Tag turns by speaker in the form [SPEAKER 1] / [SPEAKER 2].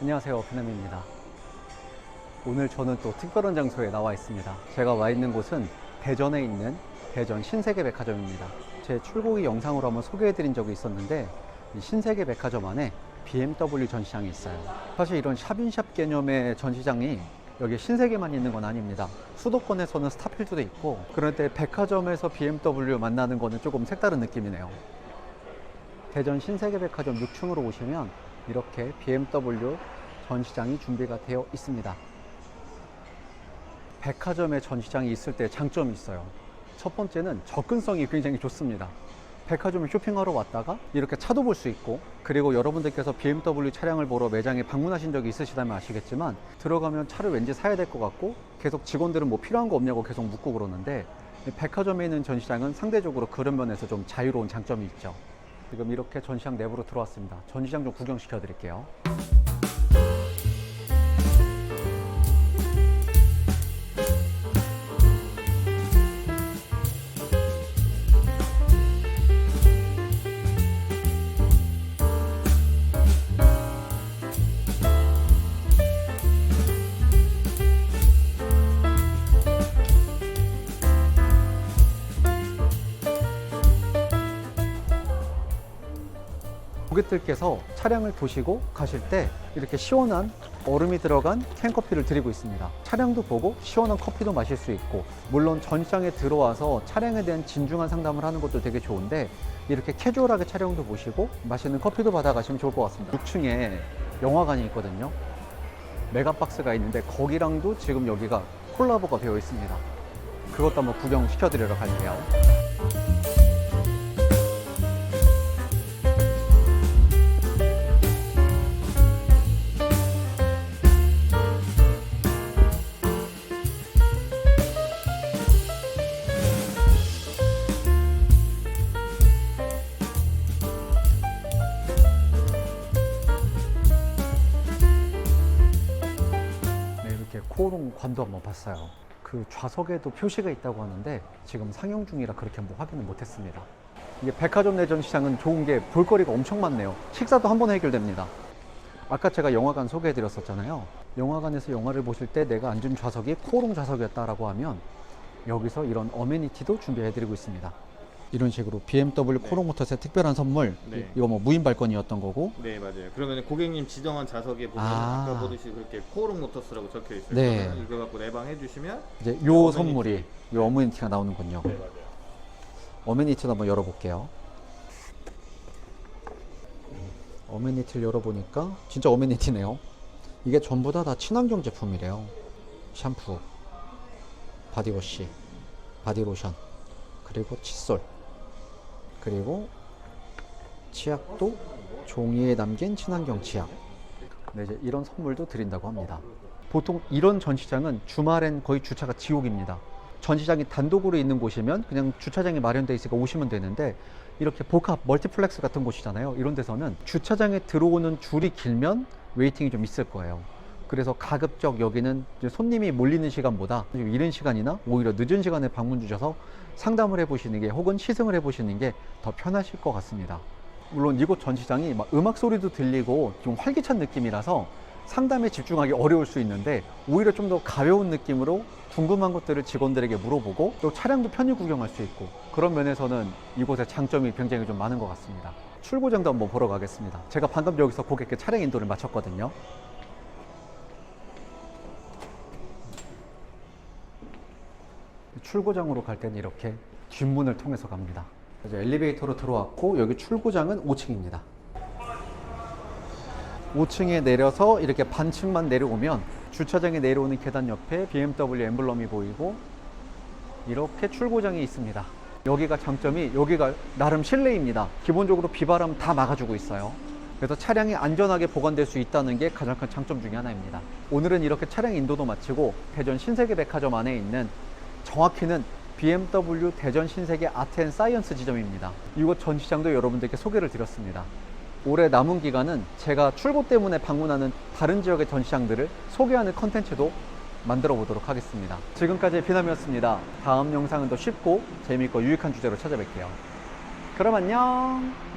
[SPEAKER 1] 안녕하세요. 페남입니다. 오늘 저는 또 특별한 장소에 나와 있습니다. 제가 와 있는 곳은 대전에 있는 대전 신세계 백화점입니다. 제 출고기 영상으로 한번 소개해 드린 적이 있었는데 이 신세계 백화점 안에 BMW 전시장이 있어요. 사실 이런 샵인샵 개념의 전시장이 여기 신세계만 있는 건 아닙니다. 수도권에서는 스타필드도 있고 그런데 백화점에서 BMW 만나는 거는 조금 색다른 느낌이네요. 대전 신세계 백화점 6층으로 오시면 이렇게 BMW 전시장이 준비가 되어 있습니다. 백화점에 전시장이 있을 때 장점이 있어요. 첫 번째는 접근성이 굉장히 좋습니다. 백화점에 쇼핑하러 왔다가 이렇게 차도 볼 수 있고 그리고 여러분들께서 BMW 차량을 보러 매장에 방문하신 적이 있으시다면 아시겠지만 들어가면 차를 왠지 사야 될 것 같고 계속 직원들은 뭐 필요한 거 없냐고 계속 묻고 그러는데 이 백화점에 있는 전시장은 상대적으로 그런 면에서 좀 자유로운 장점이 있죠. 지금 이렇게 전시장 내부로 들어왔습니다. 전시장 좀 구경시켜 드릴게요. 고객들께서 차량을 보시고 가실 때 이렇게 시원한 얼음이 들어간 캔커피를 드리고 있습니다. 차량도 보고 시원한 커피도 마실 수 있고 물론 전시장에 들어와서 차량에 대한 진중한 상담을 하는 것도 되게 좋은데 이렇게 캐주얼하게 촬영도 보시고 맛있는 커피도 받아가시면 좋을 것 같습니다. 6층에 영화관이 있거든요. 메가박스가 있는데 거기랑도 지금 여기가 콜라보가 되어 있습니다. 그것도 한번 구경시켜드리러 갈게요. 이렇게 코롱관도 한번 봤어요. 그 좌석에도 표시가 있다고 하는데 지금 상영 중이라 그렇게 뭐 확인을 못했습니다. 이게 백화점 내 전 시장은 좋은 게 볼거리가 엄청 많네요. 식사도 한 번에 해결됩니다. 아까 제가 영화관 소개해드렸었잖아요. 영화관에서 영화를 보실 때 내가 앉은 좌석이 코롱 좌석이었다라고 하면 여기서 이런 어메니티도 준비해드리고 있습니다. 이런 식으로 BMW
[SPEAKER 2] 네.
[SPEAKER 1] 코롱 모터스의 특별한 선물,
[SPEAKER 2] 네.
[SPEAKER 1] 이거 뭐 무인 발권이었던 거고,
[SPEAKER 2] 네 맞아요. 그러면 고객님 지정한 좌석에 보면
[SPEAKER 1] 아.
[SPEAKER 2] 아. 까 보듯이 그렇게 코오롱 모터스라고 적혀 있어요.
[SPEAKER 1] 네.
[SPEAKER 2] 그러면 이거 갖고 내방해 주시면
[SPEAKER 1] 이제 요
[SPEAKER 2] 어메니티.
[SPEAKER 1] 선물이 요 어메니티가 나오는군요.
[SPEAKER 2] 네 맞아요.
[SPEAKER 1] 어메니티도 한번 열어볼게요. 어메니티를 열어보니까 진짜 어메니티네요. 이게 전부 다 다 친환경 제품이래요. 샴푸, 바디워시, 바디로션, 그리고 칫솔, 그리고 치약도 종이에 남긴 친환경 치약. 네, 이제 이런 선물도 드린다고 합니다. 보통 이런 전시장은 주말엔 거의 주차가 지옥입니다. 전시장이 단독으로 있는 곳이면 그냥 주차장이 마련돼 있으니까 오시면 되는데 이렇게 복합 멀티플렉스 같은 곳이잖아요. 이런 데서는 주차장에 들어오는 줄이 길면 웨이팅이 좀 있을 거예요. 그래서 가급적 여기는 손님이 몰리는 시간보다 좀 이른 시간이나 오히려 늦은 시간에 방문 주셔서 상담을 해보시는 게 혹은 시승을 해보시는 게 더 편하실 것 같습니다. 물론 이곳 전시장이 막 음악 소리도 들리고 좀 활기찬 느낌이라서 상담에 집중하기 어려울 수 있는데 오히려 좀 더 가벼운 느낌으로 궁금한 것들을 직원들에게 물어보고 또 차량도 편히 구경할 수 있고 그런 면에서는 이곳의 장점이 굉장히 좀 많은 것 같습니다. 출고장도 한번 보러 가겠습니다. 제가 방금 여기서 고객께 차량 인도를 마쳤거든요. 출고장으로 갈 때는 이렇게 뒷문을 통해서 갑니다. 이제 엘리베이터로 들어왔고 여기 출고장은 5층입니다. 5층에 내려서 이렇게 반층만 내려오면 주차장에 내려오는 계단 옆에 BMW 엠블럼이 보이고 이렇게 출고장이 있습니다. 여기가 장점이 여기가 나름 실내입니다. 기본적으로 비바람 다 막아주고 있어요. 그래서 차량이 안전하게 보관될 수 있다는 게 가장 큰 장점 중에 하나입니다. 오늘은 이렇게 차량 인도도 마치고 대전 신세계 백화점 안에 있는 정확히는 BMW 대전 신세계 아트앤 사이언스 지점입니다. 이곳 전시장도 여러분들께 소개를 드렸습니다. 올해 남은 기간은 제가 출고 때문에 방문하는 다른 지역의 전시장들을 소개하는 컨텐츠도 만들어 보도록 하겠습니다. 지금까지 비남이었습니다. 다음 영상은 더 쉽고 재미있고 유익한 주제로 찾아뵐게요. 그럼 안녕!